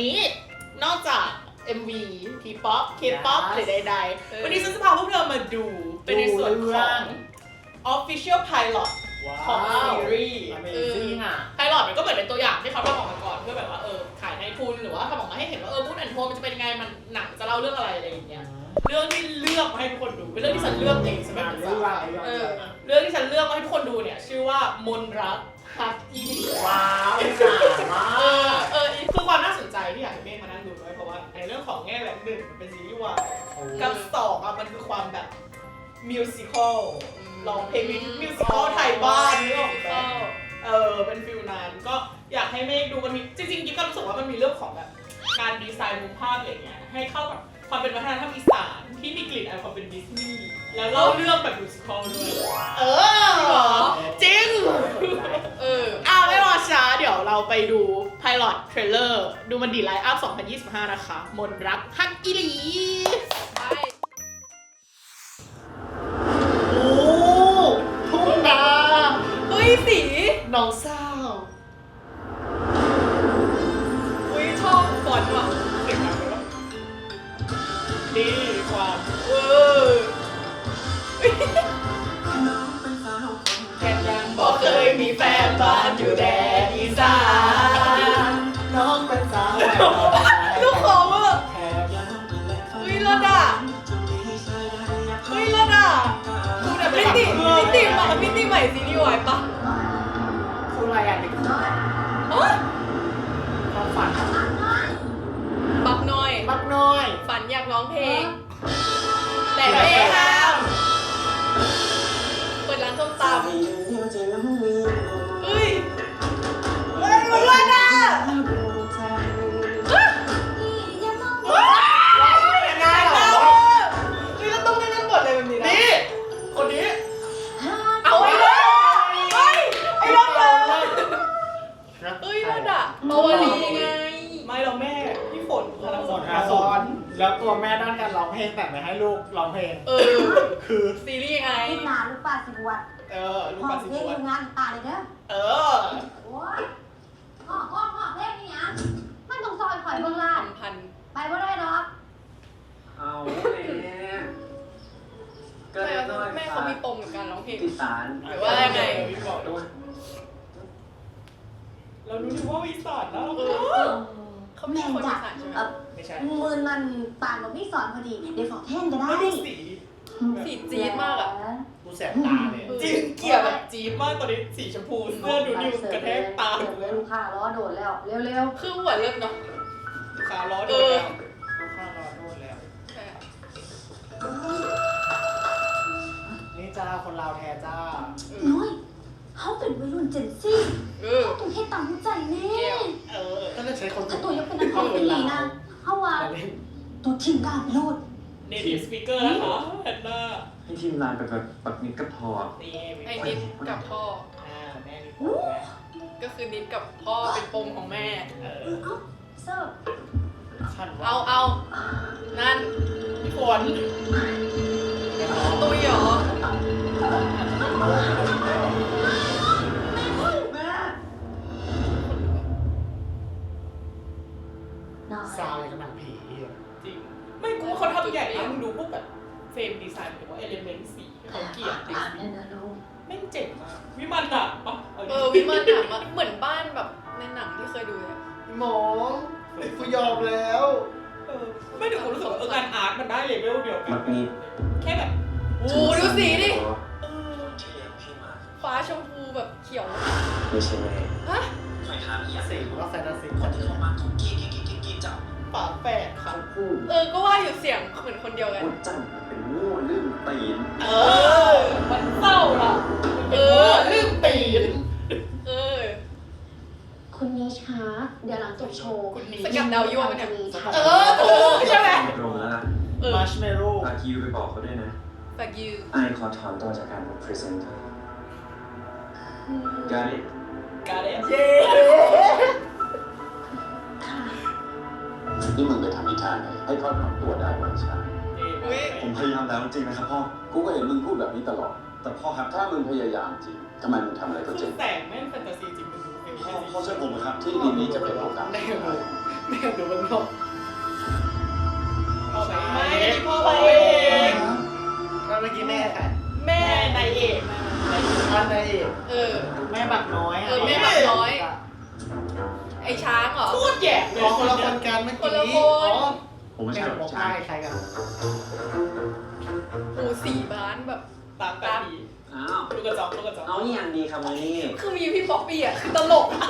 นี้นอกจาก MV T-pop K-pop Yes หรือใดเออ ๆ วันนี้ฉันจะพาพวกเธอมาดูเป็นในส่วนดูขเรื่อองง Official Pilot ว้าของวซีรีส์ Amazing อะไพลอตมันก็เหมือนเป็นตัวอย่างที่เขาทำออกมาก่อนเพื่อแบบว่าเออขายในทุนหรือว่าทำออกมาให้เห็นว่าเออพูดแอนโทมันจะเป็นยังไงมันหนังจะเล่าเรื่องอะไรอะไรอย่างเงี้ยเรื่องที่เลือกมาให้ทุกคนดูเป็นเรื่องที่ฉันเลือกเองฉันไม่งานปรึกเรื่อษางอะไรเออ เรื่องที่ฉันเลือกมาให้ทุกคนดูเนี่ย ชื่อว่ามนรักฮักอีดีว้าวหนามากเออเออคือความน่าสนใจ ที่อยากให้เมฆมานั่งดูด้วยเพราะว่าในเรื่องของแง่แหลมหนึ่งมันเป็นซีรีส์วายกับสองอะมันคือความแบบมิวสิคอลร้องเพลงมิวสิคอลไทยบ้านนี่ออกแบบเออเป็นฟิลนั้นก็อยากให้เมฆดูมันมีจริงๆกิ๊บก็รู้สึกว่ามันมีเรื่องของแบบการดีไซน์มุมภาพอะไรเงี้ยให้เข้ากับความเป็นวัฒนธรรมอีสานที่มีกลิ่นอายความเป็นดิสนีย์ แล้วเล่าเรื่องแบบมิวสิคอลด้วยเออ จริง เอออะไม่รอช้าเดี๋ยวเราไปดู Pilot Trailer ดูมันดีไลน์อัพ 2025 นะคะ มนรักฮักอีหลี โอ้ทุ่งนาเฮ้ยสีน้องสาวอุ้ยชอบฟอนต์ว่ะเสียงดังไหมวะดีความเออ แค่ยังบอกเคยมีแฟนบ้านอยู่แดนอีสานน้องเป็นสาวลูกของอะอุ้ยรถอะอุ้ยรถอะพูดอะไรมิไปติฝั่งมิติใหม่มิติใหม่ซีรีส์วายปะคืออะไรอะเด็กอ๋อความฝันบักน้อยมักน้อย ฝันอยากร้องเพลง แต่ไม่ห้ ม่เขามีปมกับการร้องเพลงอีสานหรือว่ายังไงบอกโดนเรารู้ดีว่าวิสานแล้วเออเขาไม่แม่ใช่คนจ้ะอีสานใช่ไหมเอ่อไม่ใช่มือมันตามกับพี่สอนพอดีเดี๋ยวฝอกแท่นก็ได้ไม่ดูสีสีจี๊ดมากอะ กูแสบตาเลยจริงเกลียดแบบจี๊ดมากตอนนี้สีชมพูเสื้อดูนิวกระแทกตาเดี๋ยวเลยลูกค้ารอโดดแล้ว เร็วคือหัวเลิกเนาะขาล้อโดนแล้ว จ้าคนลาวแท้จ้าเอๆอน้อยเขาเป็นวัยรุ่นเจนซี่เออ เขาต้องให้ตามหัวใจแน่แก้วเออก็จะใช้คนถ้าตัวยังเป็นนักร้องเป็นลีนะเขาว่ามาเล่นตัวทีมกล้าไปโลดเนทีสปีกเกอร์นะคะแพนด้าให้ทีมงานไปแบบปักนิดก็พอ นี่มีไอ้นิดกับพ่อ อ่าแม่มีก็คือนิดกับพ่อเป็นปมของแม่ เอเอออเอ้าเซิร์ฟฉันว่าเอาเอานั่นพี่ฝน ตุยเหรอแม่น้อยซาวอะไรกับหนังผีอะจริง ไม่กูว่าเขาทำใหญ่นะมึงดูพวกแบบเฟรมดีไซน์หรือว่าเอลิเมนต์สีเขาเกลียดจริงอ่านนั่นนะลูกแม่งเจ๋งมากวิมันอะปะาดิเออวิมานถามว่าเหมือนบ้านแบบในหนังที่เคยดูเลยอะหมอกูยอมแล้ว เออไม่แต่กูรู้สึกว่าเอองานอาร์ตมันได้เลเวลเดียวกัปันกนิดแค่แบบ โอ้โหดูสีดิ เออที่เลี้ยงพี่มาฟ้าชมพูแบบเขียว ไม่ใช่แม่ฮะไม่ทำอย่างสีก็แฟนตาซีพอเธอมาทุกกี้กี้กี้กี้จับฝาแฝดค่ะเขาพูดเออ ก็ว่าอยู่เสียงเหมือนคนเดียวกันว่าจังมันเป็นโง่ลืมตีนเออ มันเศร้าล่ะเออ ลืมตีนเออ คุณนิชคะเดี๋ยวหลังจบโชว์คุณนิช สกัดดาวยั่วปะเนี่ยจะมีฉากเออถูกใช่ไหม ตรงแล้วล่ะเออมาร์ชเมลโล่ฝากยูไปบอกเขาด้วยนะ ฝากยูไอขอถอนตัวจากการเป็นพรีเซนเตอร์การิกาเดนเย้นี่มึงไปทำนิทานไหนให้พ่อปรับตัวได้วันชาอุ้ยผมพยายามแล้วจริงๆนะครับพ่อ กูก็เห็นมึงพูดแบบนี้ตลอด แต่พ่อครับถ้ามึงพยายามจริงทำไมมึงทำอะไรก็คืเจ๊องแสงแม่งแฟนตาซีจริงมึงดูเพลงพ่อพ่อช่วยผมนะครับ ที่ดินนี้จะเป็นโอกาสได้ของเลเรายแม่ดูมันนอกพ่อไปไม่พ่อไปเอง แล้วเมื่อกี้แม่ใครแม่แม่นายเอกนะอันนายเอกเออ แม่บักน้อยะเออแม่บักน้อย ไอ้ช้างเหรอ พูดแย่เลอ๋อคนละคนกันเมื่อคกี้นละคน อ๋อผมไม่แม่ใช่หรบออกกใช่ได้ใครกันปูสี่บ้านแบบ ตามกันดีอ้าวลูกกระจอกลูกกระจอกเอาอย่างดีครับวันนี้คือมีพี่ป๊อปปี้อะคือตลกอะ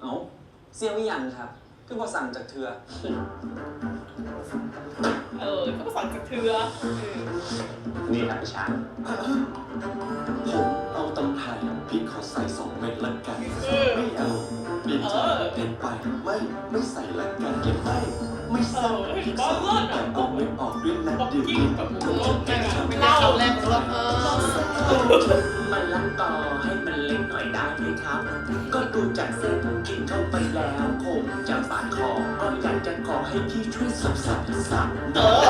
เอาเสี่ยวอีหยังครับ คือพอสั่งจากเธอเออก็มาสั่งจากเธอเออนี่ครับพี่ช้างผมเอาตำไทยพริกขอใส่สองเม็ดละกันเออไม่เอาเปลี่ยนใจเปลี่ยนไปไม่ไม่ใส่ละกันเก็บไม่ไม่ใส่พริกสองเม็ดแต่ก็ไม่ออกด้วยนะบอกเดี๋ยวกิ้งนี้กับหมูต้มแม่งอะไม่ได้คำแรกของเราเออมันลังกอให้มันเล็กหน่อยได้ไหมครับ ก็ดูจากเส้นกินเข้าไปแล้วคงจะ ขอให้พี่ช่วยสับสับสับเออ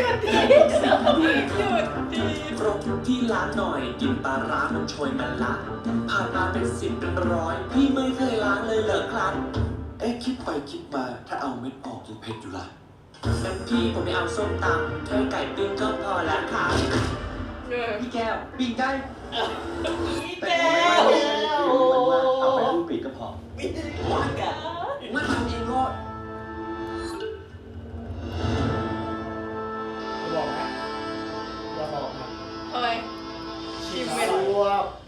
หยุดดีครบที่ร้านหน่อยกินปลาร้ามันโชยมันละผ่านมาเป็นสิบเป็นร้อย พี่ไม่เคยล้างเลยเหรอครับ เอ๊ะคิดไปคิดมา ถ้าเอาเม็ดออกยังเผ็ดอยู่ล่ะงั้นพี่ผมไม่เอาส้มตำแค่ไก่ปิ้งก็พอแล้วครับเออพี่แก้วปิ้งไก่อีแต่แก้ผมไม่วว่าเอาไปลูกปีกก็พอมัน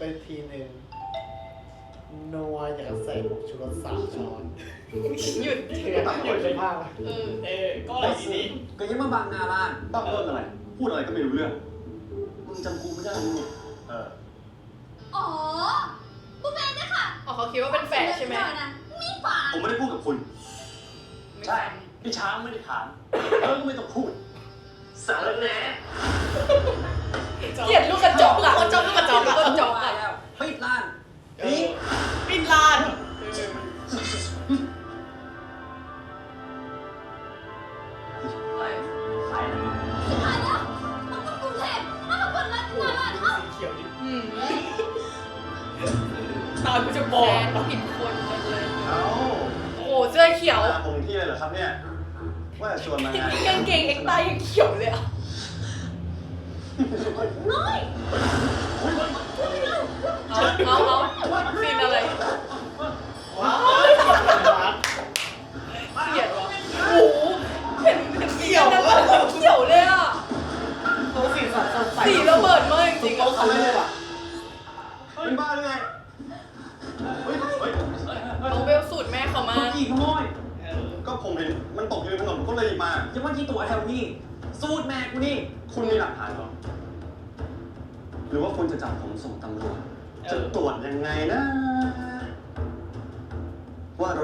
ไปทีหนึ่งนัวอยากใส่ผงชูรสสามช้อนหยุดเถอนหยุดเลยมากเออเออก็อะไรดีนี่ก็ยังมาบังหน้าร้านต้องเริ่มอะไร พูดอะไรก็ไม่รู้เรื่องมึงจำกูไม่ได้หรือไงเอออ๋อกูแม่เนี่ยค่ะอ๋อเขาคิดว่าเป็นแฝดใช่ไหมนะมีฝาผมไม่ได้พูดกับคุณไม่ใช่พี่ช้างไม่ได้ถามเออก็ไม่ต้องพูดสารแหน่เกลียดลูกกระจกอะคนจอ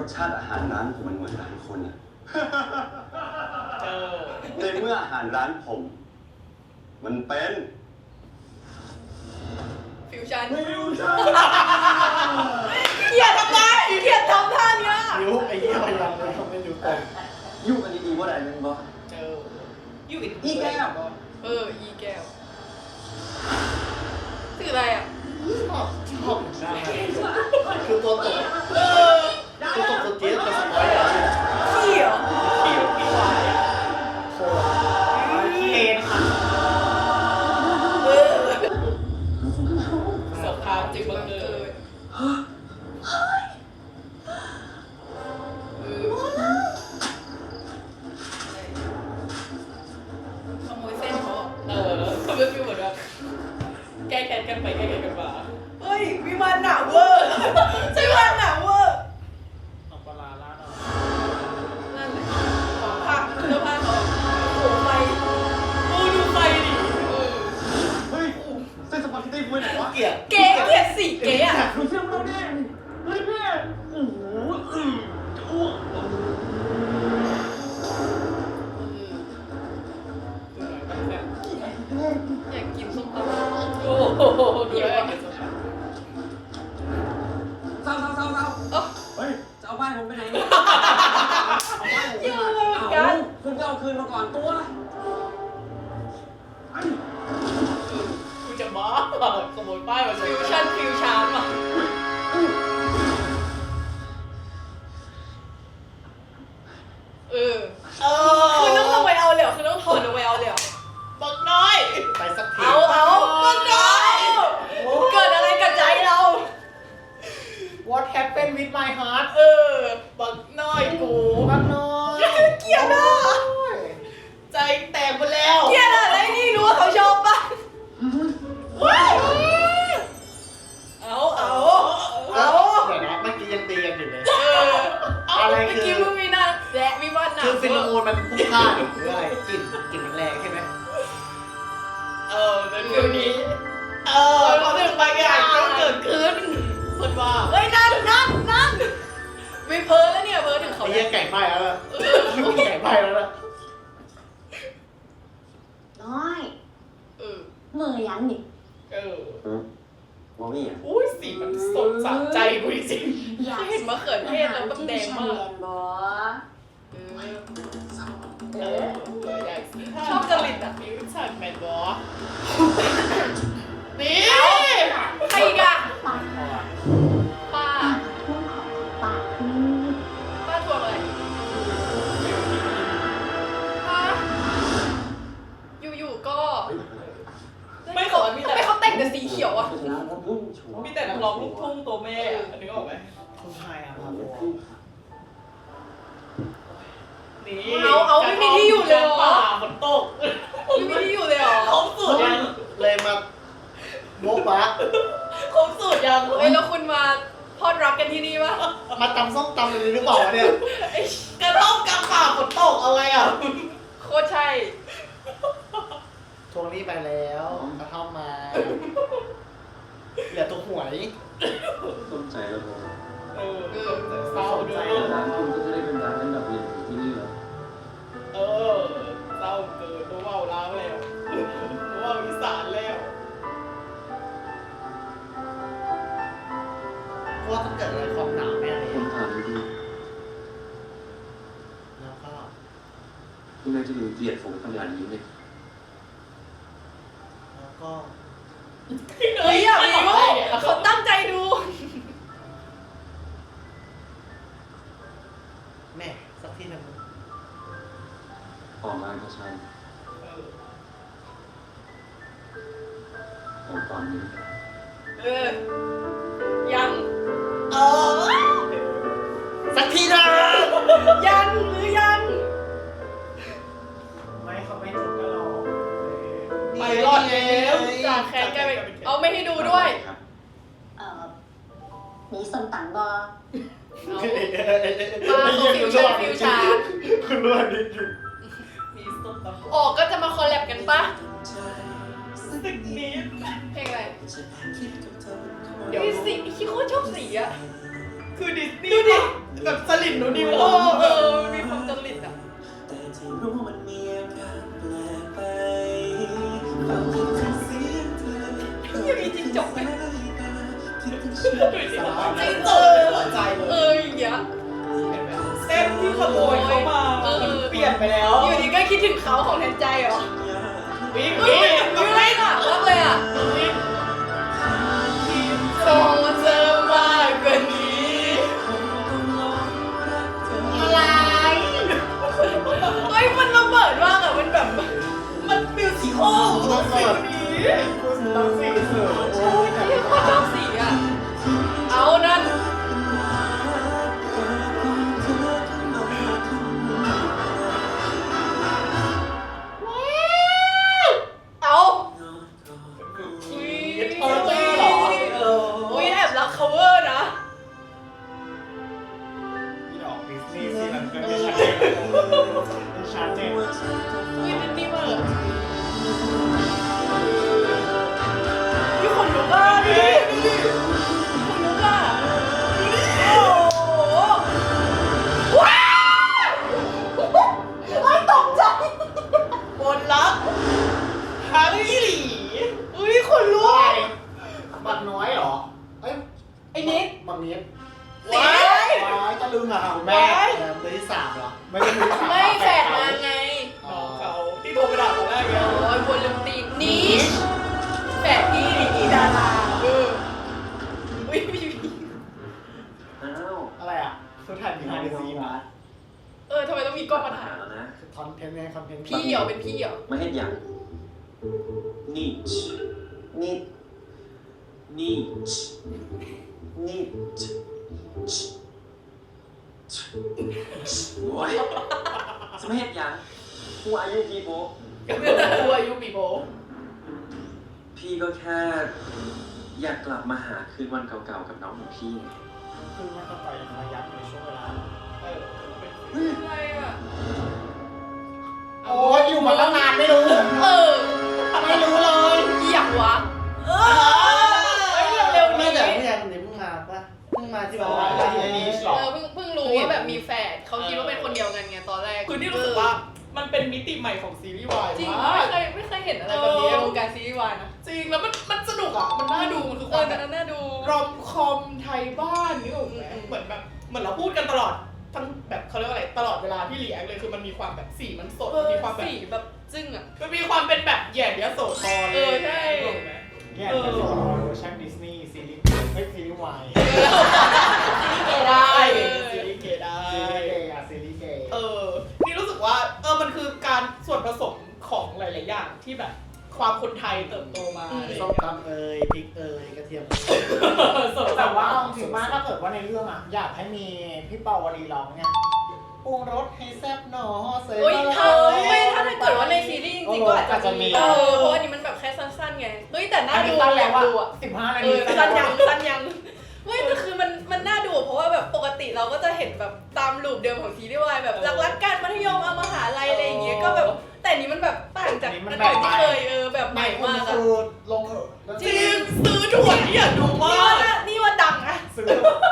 สชาติอาหารร้านผมมันเหมือนร้านคุณอะเออในเมื่ออาหารร้านผม มันเป็นฟิวชั่นไม่รู้ใช่เกลียดทำไมเกลียดทำท่าเนี้ยนิ้วไอ้เหี้ยพยายามเลยเขาไม่นิ้วตรงยุ่งกันดีๆว่าอะไรนึงบ่เจออยู่อีกอีแก้วเอออีแก้วคืออะไรอะชอบชอบหน้ามันคือตัวตกเออ ตัวตกตัวเจี๊ยบตัวสปอยล์อะขี้เหรอผิวผิววายอะโคตรเคนค่ะเออสงครามจึงบังเกิดเออขโมยเส้นเขาอะเออเขาเลือกฟิวเหมือนแบบแก้แค้นกันไปแก้แค้นกันมาเฮ้ยวิมานหนาเวอร์ เกลียดสีเก๋อะดูเสื้อเราแน่เฮ้ยแม่โอ้โหอืมจะอ้วกอยากกินส้มตำโอ้โหดูแลกันสุดเศร้าเศร้าเศร้าเศร้าเอ้าเฮ้ยจะเอาบ้านผมไปไหนเนี่ยเยอะเหมือนกันคุณก็เอาคืนมาก่อนตัวอ้กูจะ ยบ้าขโมยป้ายมาฟิวชั่นฟิวชาร์มอะ อะไรเมื่อคือกี้มึงมีหน้าและวิวาทหนักคือฟิโลโมนมันพุ่งพลาดหรืออะไรกลิ่นกลิ่นมันแรงใช่ไหมเออเป็นฟิวนี้ เออความรู้สึกบางอย่างก็เกิดขึ้นคนว่าเฮ้ยนั่นนั่นนั่นไม่เพ้อแล้วเนี่ยเพ้อถึงเขาไอ้แล้เหี้ยวไก่ไหม้แล้วล่ะเออไก่ไหม้แล้วล่ะน้อยเออมือยังนี่เออ มองนี่อะอุ้ยสีมันสดสะใจกูจริงอยากเห็นมะเขือเทศแล้วแบบแดงมากเรียนบ่เออเออใหญ่สิชอบจริตอะมิวชันแมนบอนี่ใคร ทวงหนี้ไปแล้วกระท่อมมา เหลือตัวหวย ต้นใจแล้วพอเออเศร้าด้วย ร้านคุณก็จะได้เป็นร้านอันดับหนึ่งที่นี่แล้วเออเศร้าเกินตัวเบาล้าวแล้วตัวเบาอีสานแล้ว เพราะว่าต้องเกิดอะไรความหนาวแน่เลยคนถามดีแล้วก็ๆคุณนายจะดูเกลียดผมขนาดนี้เนี่ย แล้วก็เฮ้ยอยากรู้เขาตั้งใจดูแม่สักทีหนึ่งออกงานก็ใช่เออแต่ตอนนี้เออ ยัง เออสักทีนะยังหรือ แล้วจากแคนกลายเป็นเอาไม่ให้ดูด้วย ครับเอ่อมีส้มตังบ่เอามาเขาฟิวชั่นฟิวชาร์คุณรู้อันนี้อยู่มีส้มตำออกก็จะมาคอลแลบกันปะสักนิดเพลงอะไรเดี๋ยวมีสีคิดโคตรชอบสีอะคือดิสนีย์ดิแบบสลิดหนูดิวเออเออมีความจริตอะ แต่ที่รู้มัน คิดถึงฉันใจเจอหัวใจเอเลยออย่างเงี้ยเห็นไหมเส้นที่ขโมยเข้ามาเออเปลี่ยนไปแล้วอยู่ดีก็คิดถึงเขาของแทนใจเหรอวิ่งเฮ้ยวิ่งมันไม่หนักมากเลยอะวิ่งโซเจอมากกว่านี้อะไรเฮ้ยมันระเบิดมากอะมันแบบมันมิวสิคอลฟิลนี้คุณต้องสีเสือ โอ้ยจะไม่เห็นอย่างหัวอายุกี่โบตัวอายุปีโบพี่ก็แค่ อยากกลับมาหาคืนวันเก่าๆกับน้องของพี่ไงคือมันก็ต่อยยังมายับในช่วงเวลาเออเป็นอะไรอะโอ้ยอยู่มาตั้งนานไม่รู้ เออ ไม่รู้เลยเหี้ยวะ เออ เขาคิดว่าเป็นคนเดียวกันไงตอนแรกคือที่รู้สึกว่ามันเป็นมิติใหม่ของซีรีส์วายจริงมาไม่กเคยไม่เคยเห็นอะไรแบบนี้ในวงการซีรีส์วายนะจริงแล้วมันมันสนุกอะมันน่าดูมันคือคเอวาอมแต่แบบน่าดูรอมคอมไทยบ้านนี่หรอกไหมอืมเหมือนแบบเหมือนเราพูดกันตลอดทั้งแบบเขาเรียกว่าอะไรตลอดเวลาที่รีแอคเลยคือมันมีความแบบสีมันสดเอมันอมีความแบบสีแบบจึ้งอะมันมีความเป็นแบบแย่เดียโสธรเออใช่นึกออกไหมเนี่ยเป็นส่วนของเวอร์ชันดิสนีย์ซีรีส์ไม่ซีรีส์วายเกย์ได้ซีรีส์เกย์ได้ ซีรีส์เกย์อะซีรีส์เกย์ เออนี่รู้สึกว่าเออมันคือ การส่วนผสมของหลาย ๆ อย่างที่แบบความคนไทยเติบโตมาอืมอะไรอย่างส้มเงี้ยตำเอ่ยพริกเอ่ยกระเทียมสดแต่ว่าเอาจริงๆว่าถ้าเกิดว่าในเรื่องอะ อยากให้มีพี่เปาวลีร้องเนี่ยปรุงรสให้แซ่บหนอเสยโอ้ยมาถ้าเลยไม่ถ้าถ้าเกิดว่าในซีรีส์จริงๆก็อาจจะมีเอเอออเพราะอันนี้มันแบบแค่สั้นๆไงเฮ้ยแต่น่าอันดูนี้ตั้งอแล้ยาวกว่าดูอะสิบห้านาเอทีอสั้นยังสั้นยัง ติเราก็จะเห็นแบบตามรูปเดิมของซีรีส์วายแบบรักรักกันมัธยมเอามหาลัยอะไรอย่างเงี้ยก็แบบแต่อันนี้มันแบบต่างจากอันอื่นที่เคยเออแบบใหไม่ม่คุณมากคอะรูลงเถอะแล้วจริงซื้อด่วนนี่อยากดูนี่มาว่ากน่านี่ว่าดังอะซื้อ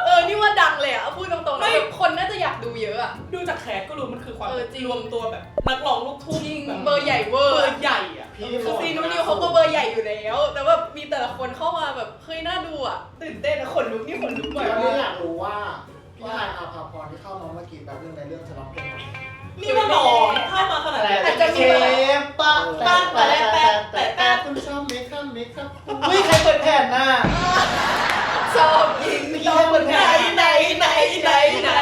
เออนี่ว่าดังเลยอะเอาพูดตรงๆไม่นะแบบคนน่าจะอยากดูเยอะอะดูจากแคสก็รู้มันคือความเออจริงรวมตัวแบบนักร้องลูกทุ่งจริงแบบเบอร์ใหญ่เวอเบร์อร์ใหญ่อะพี่คือซีนูนิวเขาก็เบอร์ใหญ่อยู่แล้วแต่ว่ามีแต่ละคนเข้ามาแบบเฮ้ยน่าดูอะตื่นเต้นนะคนลุกนี่คนลุกบ่อยแล้วมานี่กอยากรู้ว่า ที่เข้ามาเมื่อกี้แบบนึงในเรื่องจะร้องเพลงอะไรนี่ว่าน้องถ้ามาขนาดนั้นอาจจะมีเชแบบฟปะแต่แต่แต่แต่แต่คุณชอบไหมครับไหมครับอุ้ยใครเปิดแผ่นน่ะชอบยิงเมื่อกี้ใครเปิดไหนแผ่นไหนไหนไหนไหน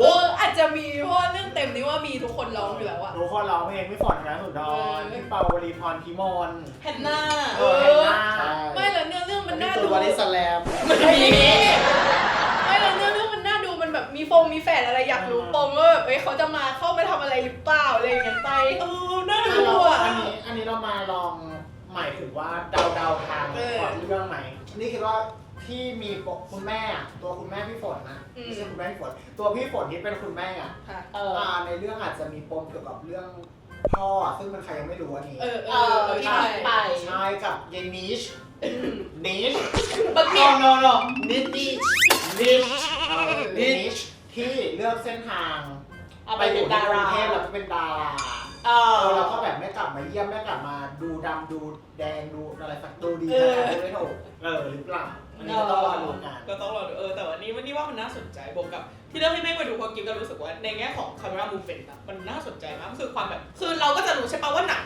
เอออาจจะมีเพราะว่าเรื่องเต็มนี้ว่ามีทุกคนร้องอยู่แล้วอะ ทุกคนร้องเพลงพี่ฝนนะสุดอนพี่เปาวลีพรพิมลแฮนนาเออ แฮนนา ไม่แล้วเนื้อเรื่องมันน่าตัดูววาริสแลม มันมีไม่แล้วเนื้อเรื่องมันน่าดู มันแบบมีฟงมีแฝดอะไรอยากรู้ปมว่าแบบเอ้ยเขาจะมาเข้าไปทำอะไรหรือเปล่าอะไรอย่างเงี้ยไปเออน่าอันดูนี้อะอันนี้อันนี้เรามาลองหมายถึงว่าเดาเดาทางก่อนเรื่องไหมนี่คิดว่าที่มีปกคุณแม่อะตัวคุณแม่พี่ฝนนะไม่ใช่คุณแม่พี่ฝนตัวพี่ฝนที่เป็นคุณแม่อะค่ะเออ อ่าในเรื่องอาจจะมีปมเกี่ยวกับเรื่องพ่ออะซึ่งมันใครยังไม่รู้อันนี้เออเอเอออเออที่ใช่ ไปใช่กับเยนนิชนิชบักโนเก็ตโนโนนิช นิชนิชนิชที่เลือกเส้นทางเอาไปไปอเป็ยู่นในดากรุรางเทพแล้วก็เป็นดาราเอเอออ แล้วก็แบบไม่กลับมาเยี่ยมไม่กลับมาดูดำดูแดงดูอะไรสักดูดีเออขนาดนี้ไม่ถูกเออหรือเปล่าอันนี้ก็ต้องรอดูกัน ก็ต้องรอดูเออแต่วันนี้วันนี้ว่ามันน่าสนใจบวกกับ ที่เลือกให้แม่งไปดูเพราะกิ๊บก็รู้สึกว่าในแง่ของ camera movement อะมันน่าสนใจมากคือความแบบคือเราก็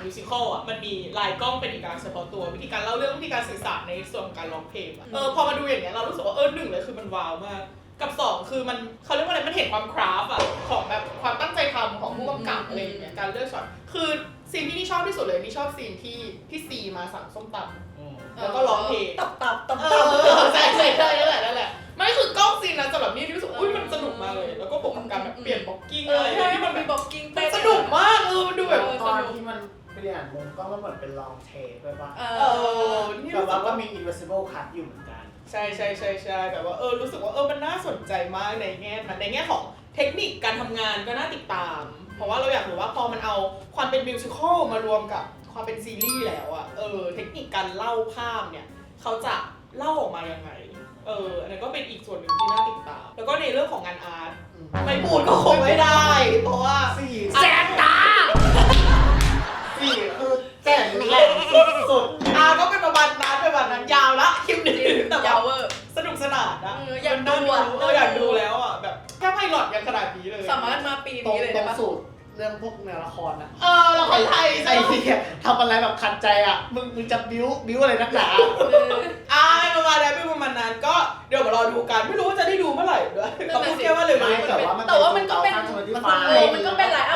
มิวสิควลอะมันมีลายกล้องเป็นอีกการเฉพาะตัว วิธีการเล่าเรื่องวิธีการสื่อสารในส่วนของการร้องเพลงอะเออพอมาดูอย่างเงี้ยเรารู้สึกว่าเออหนึ่งเลยคือมันว้าวมากกับสองคือมันเขาเรียกว่าอะไรมันเห็นความคราฟอะของแบบความตั้งใจทำของผู้กำกับอะไรอย่างเงี้ยการเลือกช็อตคือซีนที่นี่ชอบที่สุดเลยนี่ชอบซีนที่ที่ซีมาสั่งส้มตำแล้วก็ร้องเพลงตับตับตับเอตับอใช่ใช่ใช่นั่นแหละนั่นแหละ ไม่คือกล้องซีนนั้นสำหรับนี่รู้สึกอุ้ยมันสนุกมากเลย แล้วก็บวกกับการแบบเปลี่ยนบล็อกกิ้งเออะไรอใช่ที่มัมันนมีแบบบ็อกกิ้งมันสนุกมากเออมันดูแบบตอนที่มัน เปลี่ยนมุมก็มันเหมือนเป็นลองเทปด้วยป่ะเอเอออนี่แต่รู้สึว่ากก็ว่ามี invisible cut อยู่เหมือนกัน ใช่ใช่ใช่ใช่แบบว่าเออรู้สึกว่าเออมันน่าสนใจมากในแง่นั้นในแง่ของเทคนิคการทำงานก็น่าติดตาม เพราะว่าเราอยากรู้ว่าพอมันเอาความเป็นมิวสิควลมารวมกับความเป็นซีรีส์แล้วอะเออเทคนิคการเล่าภาพเนี่ยเขาจะเล่าออกมายังไงเอออันนั้นก็เป็นอีกส่วนหนึ่งที่น่าติดตาม แล้วก็ในเรื่องของงานอาร์ตไม่พูดก็คงไม่ได้ เพราะว่า สี่แจกตา สี่คือแจ่งแหลมสุดอาก็เป็นประมาณนั้นเป็นประมาณนั้นยาวละคลิปนี้แต่ยาว่าวเวอร์สนุกสนานนะเอออยากดูอะเอออยากดูแล้วอะแบบแค่ไพลอตยังขนาดนี้เลยสามารถมาปีตรงนี้เลยตรได้งปะสูตรเรื่องพวกแนวละครนะเออเราคนไทยไอ้ใช่ไหมเหี้ยทำอะไรแบบขัดใจอะ มึงมึงจะบิ้วบิ้วอะไรนักหนาอ่าประมาณนั้นเป็นประมาณนั้นก็เดี๋ยวมารอดูกันไม่รู้ว่าจะได้ดูเมื่อไหร่ด้วยเขาพูดแค่ว่าเลย ไม่แต่ว่ามันแต่ว่ามันก็เป็น มัมันนเออมันก็เป็นไลน์อัพ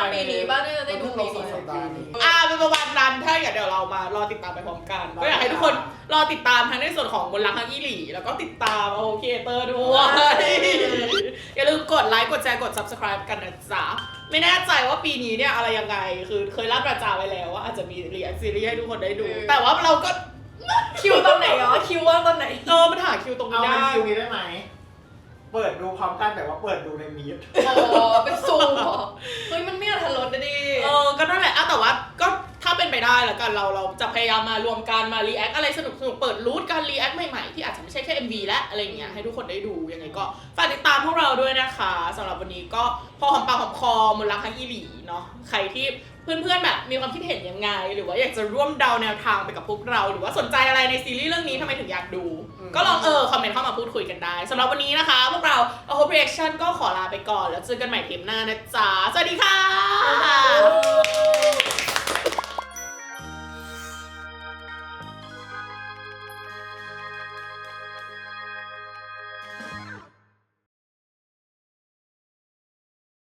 รามารอติดตามไปพร้อมกันก็อยากให้ทุกคนรอติดตามทั้งในส่วนของบนรักฮักอีหลี แล้วก็ติดตามโอเคเตอร์ด้วย อย่าลืมกดไลค์กดแชร์กด subscribe กันนะจ๊ะ ไม่แน่ใจว่าปีนี้เนี่ยอะไรยังไง คือเคยรับประจาไว้แล้วว่าอาจจะมีรีแอคซีรีส์ให้ทุกคนได้ดูเออแต่ว่าเราก็คิวตอนไหนอ๋อคิวว่างตอนไหนเออมันหาคิวตรงเอานี้เป็นได้คิวนี้ได้ไหม เปิดดูพร้อมกันแต่ว่าเปิดดูในมีดอ๋อเป็นซูมเหรอเฮ้ยมันไม่อัธรสนะดิ เออ ก็นั่นแหละอะแต่ว่าก็ ถ้าเป็นไปได้แล้วกันเราเราจะพยายามมารวมกันมารีแอคอะไรสนุกสนุกเปิดรูทการรีแอคใหม่ๆ ที่อาจจะไม่ใช่แค่ MV และอะไรอย่างเงี้ยให้ทุกคนได้ดูยังไงก็ฝากติดตามพวกเราด้วยนะคะสำหรับวันนี้ก็พอหอมปากหอมคอมูลรักฮักอีหลีเนาะใครที่เพื่อนๆแบบมีความคิดเห็นยังไง หรือว่าอยากจะร่วมเดาแนวทางไปกับพวกเรา หรือว่าสนใจอะไรในซีรีส์เรื่องนี้ทำไมถึงอยากดูอืมก็ลองเออคอมเมนต์เข้ามาพูดคุยกันได้สำหรับวันนี้นะคะ พวกเรา a h o p Reaction ก็ขอลาไปก่อน แล้วเจอกันใหม่เทปหน้านะจ๊ะสวัสดีค่ะ